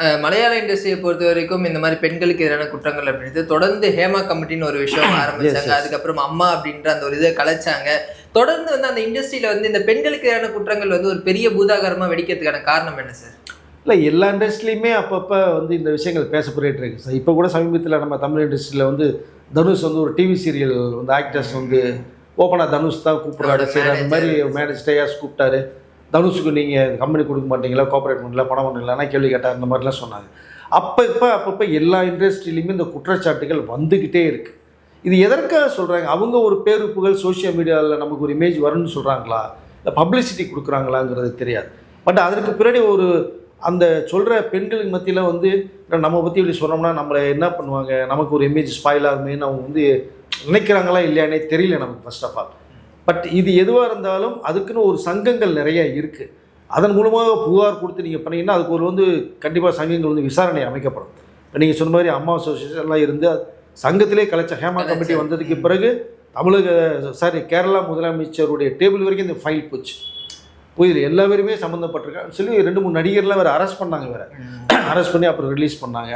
மலையாள இண்டஸ்ட்ரியை பொறுத்த வரைக்கும் இந்த மாதிரி பெண்களுக்கு எதிரான குற்றங்கள் அப்படின்றது தொடர்ந்து ஹேமா கமிட்டின்னு ஒரு விஷயம் ஆரம்பிச்சாங்க. அதுக்கப்புறம் அம்மா அப்படின்ற அந்த ஒரு இதை கலைச்சாங்க. தொடர்ந்து வந்து அந்த இண்டஸ்ட்ரியில வந்து இந்த பெண்களுக்கு எதிரான குற்றங்கள் வந்து ஒரு பெரிய பூதாகரமா வெடிக்கிறதுக்கான காரணம் என்ன சார் இல்லை எல்லா இண்டஸ்ட்ரிலையுமே அப்பப்போ வந்து இந்த விஷயங்கள் பேசப்பட்டு இருக்கு சார் இப்போ கூட சமீபத்தில் நம்ம தமிழ் இண்டஸ்ட்ரியில் வந்து தனுஷ் வந்து ஒரு டிவி சீரியல் வந்து ஆக்டர்ஸ் வந்து ஓப்பனாக தனுஷ் தான் கூப்பிட்றாரு சரி அந்த மாதிரி. மேனேஜ் டேயாஸ் கூப்பிட்டாரு. தனுஷுக்கு நீங்கள் கம்பெனி கொடுக்க மாட்டீங்களா கோஆப்ரேட் பண்ணல பணம் பண்ணீங்களா கேள்வி கேட்டார் இந்த மாதிரிலாம் சொன்னாங்க. அப்போ இப்போ அப்பப்போ எல்லா இண்டஸ்ட்ரியிலையுமே இந்த குற்றச்சாட்டுகள் வந்துக்கிட்டே இருக்குது இது எதற்காக சொல்கிறாங்க அவங்க ஒரு பேருப்புகள் சோஷியல் மீடியாவில் நமக்கு ஒரு இமேஜ் வரும்னு சொல்கிறாங்களா இல்லை பப்ளிசிட்டி கொடுக்குறாங்களாங்கிறது தெரியாது. பட் அதற்கு பின்னாடி ஒரு அந்த சொல்கிற பெண்களுக்கு மத்தியில் வந்து நம்ம பற்றி இப்படி சொன்னோம்னா நம்மளை என்ன பண்ணுவாங்க? நமக்கு ஒரு இமேஜ் ஸ்பாயில் ஆகுமேன்னு அவங்க வந்து நினைக்கிறாங்களா இல்லையானே தெரியல நமக்கு ஃபர்ஸ்ட் ஆஃப் ஆல் பட் இது எதுவாக இருந்தாலும் அதுக்குன்னு ஒரு சங்கங்கள் நிறைய இருக்குது அதன் மூலமாக புகார் கொடுத்து நீங்கள் பண்ணீங்கன்னா அதுக்கு ஒரு வந்து கண்டிப்பாக சங்கங்கள் வந்து விசாரணை அமைக்கப்படும். இப்போ நீங்கள் சொன்ன மாதிரி அம்மா அசோசியேஷன் எல்லாம் இருந்து சங்கத்திலே கலைச்ச ஹேமா கமிட்டி. வந்ததுக்கு பிறகு தமிழக சாரி கேரளா முதலமைச்சருடைய டேபிள் வரைக்கும் இந்த ஃபைல் போச்சு. போய் இதில் எல்லா பேருமே சம்மந்தப்பட்டிருக்காங்க சொல்லி ரெண்டு மூணு நடிகர்லாம் வேறு அரெஸ்ட் பண்ணாங்க வேறு. அரெஸ்ட் பண்ணி அப்புறம் ரிலீஸ் பண்ணாங்க.